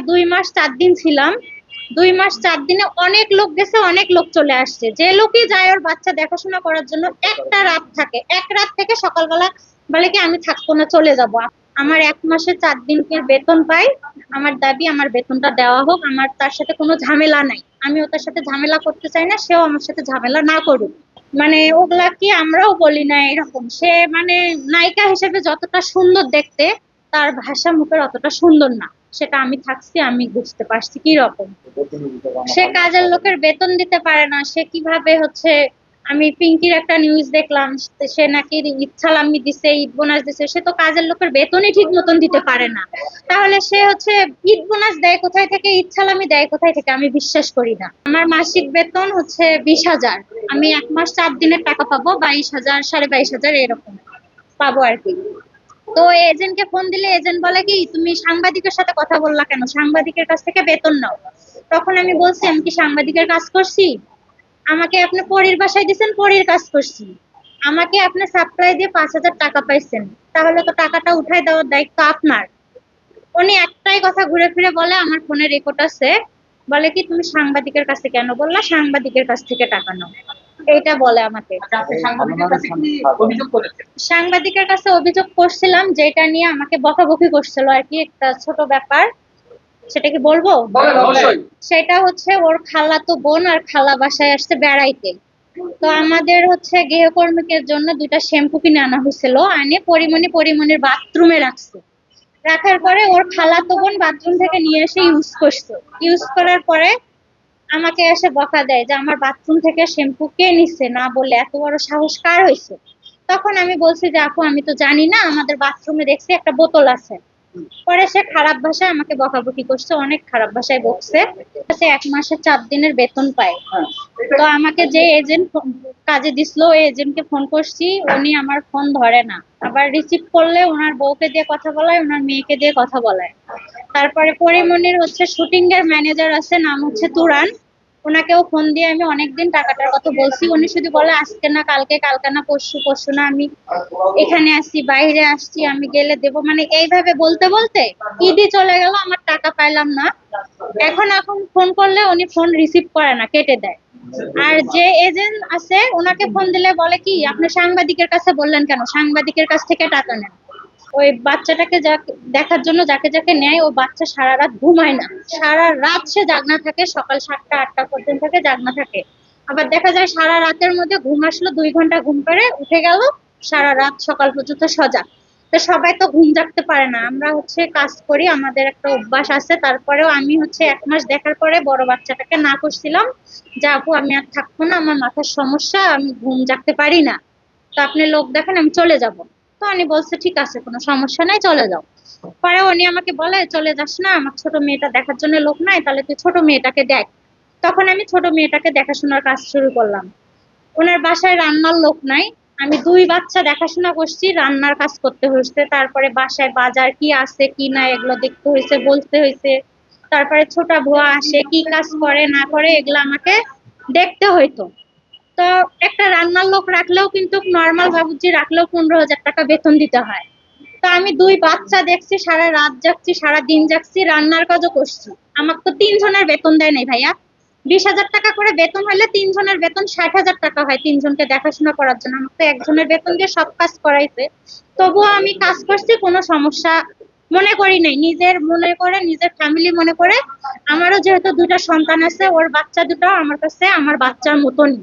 দুই মাস চার দিন ছিলাম। দুই মাস চার দিনে অনেক লোক গেছে, অনেক লোক চলে আসছে। যে লোকই যায় ওর বাচ্চা দেখাশোনা করার জন্য একটা রাত থাকে। এক রাত থেকে সকালবেলা বলে কি, আমি থাকব না, চলে যাব। আমার এক মাসে চার দিনকের বেতন পাই। আমার দাবি, আমার বেতনটা দেওয়া হোক। আমার তার সাথে কোনো ঝামেলা নাই। আমিও তার সাথে ঝামেলা করতে চাই না, সেও আমার সাথে ঝামেলা না করুক। মানে ওগুলা কি আমরাও বলি না এরকম। সে মানে নায়িকা হিসেবে যতটা সুন্দর দেখতে, তার ভাষা মুখের অতটা সুন্দর না। সেটা আমি থাকছি, আমি বুঝতে পারছি কি রকম সে কাজের লোকের বেতন দিতে পারে না, সে কীভাবে হচ্ছে, আমি পিঙ্কির একটা নিউজ দেখলাম, সে নাকি ইচ্ছালামি দিছে, ঈদ বোনাস দিছে, সে তো কাজের লোকের বেতনই ঠিক মতন দিতে পারে না। তাহলে সে হচ্ছে ঈদ বোনাস দেয় কোথায় থেকে, ইচ্ছালামি দেয় কোথায় থেকে, আমি বিশ্বাস করি না। আমার মাসিক বেতন হচ্ছে বিশ হাজার, আমি এক মাস চার দিনের টাকা পাবো, বাইশ হাজার, সাড়ে বাইশ হাজার, এরকম পাবো আর কি। তো এজেন্টকে ফোন দিলে এজেন্ট বলে কি, তুমি সাংবাদিকের সাথে কথা বললা কেন? সাংবাদিকের কাছ থেকে বেতন নাও। তখন আমি বলছি, আমি কি সাংবাদিকের কাজ করছি? আমাকে আপনি পরীর বাসায় দিয়েছেন, পরীর কাজ করছি। আমাকে আপনি সাপ্লাই দিয়ে পাঁচ হাজার টাকা পাইছেন। তাহলে তো টাকাটা উঠাই দেওয়ার দায়িত্ব আপনার। উনি একটাই কথা ঘুরে ফিরে বলে, আমার ফোনে রেকর্ড আছে। বলে কি, তুমি সাংবাদিকের কাছে কেন বললা? সাংবাদিকের কাছ থেকে টাকা নাও। এইটা বলে আমাকে। সাংবাদিকের কাছে অভিযোগ করেছেন? সাংবাদিকের কাছে অভিযোগ করছিলাম যেটা নিয়ে আমাকে বকাবকি করছিল আর কি একটা ছোট ব্যাপার। সেটা কি বলব? সেটা হচ্ছে ওর খালাতো বোন আর খালা বাসায় আসছে বেড়াইতে। তো আমাদের হচ্ছে গৃহকর্মীকের জন্য দুইটা শ্যাম্পু কিনে আনা হয়েছিল আনে পরিমণি পরিমণির বাথরুমে রাখছে। রাখার পরে ওর খালাতো বোন বাথরুম থেকে নিয়ে এসে ইউজ করছে। ইউজ করার পরে আমাকে এসে বকা দেয় যে আমার বাথরুম থেকে শ্যাম্পু কে নিচ্ছে না বলে এত বড় সাহস কার হয়েছে তখন আমি বলছি যে, আপু, আমি তো জানি না, আমাদের বাথরুমে দেখছি একটা বোতল আছে। পরে সে খারাপ ভাষায় আমাকে বকাবকি করছে, অনেক খারাপ ভাষায় বকছে। সে এক মাসে চার দিনের বেতন পায়। তো আমাকে যে এজেন্ট কাজে দিছিল, ওই এজেন্টকে ফোন করছি, উনি আমার ফোন ধরে না। আবার রিসিভ করলে ওনার বউকে দিয়ে কথা বলায়, ওনার মেয়েকে দিয়ে কথা বলায়। তারপরে পরিমণির হচ্ছে শুটিং এর ম্যানেজার আছে, নাম হচ্ছে তুরান। ওনাকেও ফোন দিয়ে আমি অনেকদিন টাকাটার কথা বলছি। উনি শুধু বলে, আজকে না, কালকে কালকে না, পরশু পরশু না, আমি এখানে আসছি বাইরে আসছি, আমি গেলে দেব। মানে এইভাবে বলতে বলতে ঈদই চলে গেল, আমার টাকা পাইলাম না। এখন এখন ফোন করলে উনি ফোন রিসিভ করে না, কেটে দেয়। আর যে এজেন্ট আছে, ওনাকে ফোন দিলে বলে কি, আপনি সাংবাদিকের কাছে বললেন কেন? সাংবাদিকের কাছ থেকে টাকা নেন। ওই বাচ্চাটাকে দেখার জন্য যাকে যাকে নেয়, ও বাচ্চা সারা রাত ঘুমায় না। সারা রাত সে জাগনা থাকে, সকাল সাতটা, আটটা পর্যন্ত থেকে জাগনা থাকে। আবার দেখা যায় সারা রাতের মধ্যে ঘুম আসলো, দুই ঘণ্টা ঘুম করে উঠে গেল, সারা রাত সকাল পর্যন্ত সজাগ। তো সবাই তো ঘুম জাগতে পারে না। আমরা হচ্ছে কাজ করি, আমাদের একটা অভ্যাস আছে। তারপরেও আমি হচ্ছে এক মাস দেখার পরে বড় বাচ্চাটাকে না করছিলাম। যে আপু, আমি আর থাকব না, আমার মাথার সমস্যা, আমি ঘুম জাগতে পারি না। তো আপনি লোক দেখেন, আমি চলে যাব। তো উনি বলছে, ঠিক আছে, কোনো সমস্যা নাই, চলে যাও। পরে উনি আমাকে বলে, চলে যাস না, আমার ছোট মেয়েটা দেখার জন্য লোক নাই, তাহলে তুই ছোট মেয়েটাকে দেখ। তখন আমি ছোট মেয়েটাকে দেখাশোনার কাজ শুরু করলাম। ওনার বাসায় রান্নার লোক নাই, আমি দুই বাচ্চা দেখাশোনা করছি, রান্নার কাজ করতে হয়েছে, তারপরে বাসায় বাজার কি আছে, কি না, এগুলো দেখতে হয়েছে, বলতে হয়েছে। তারপরে ছোটা ভুয়া আসে, কি কাজ করে, না করে, এগুলো আমাকে দেখতে হইতো। তো একটা রান্নার লোক রাখলেও কিন্তু নর্মাল বাবুর্চি রাখলেও পনেরো হাজার টাকা বেতন দিতে হয়। তো আমি দুই বাচ্চা দেখছি, সারা রাত যাচ্ছি সারা দিন যাচ্ছি রান্নার কাজও করছি। আমাকে তো তিনজনের বেতন দেয় নাই ভাইয়া। বিশ হাজার টাকা করে বেতন হলে তিনজনের বেতন ষাট হাজার টাকা হয় তিনজনকে দেখাশোনা করার জন্য। আমাকে তো একজনের বেতন দিয়ে সব কাজ করাইছে। তবুও আমি কাজ করছি, কোনো সমস্যা মনে করি নাই। নিজের মনে করে, নিজের ফ্যামিলি মনে করে, আমারও যেহেতু দুটা সন্তান আছে, ওর বাচ্চা দুটো, আমার কাছে আমার বাচ্চার মতনই।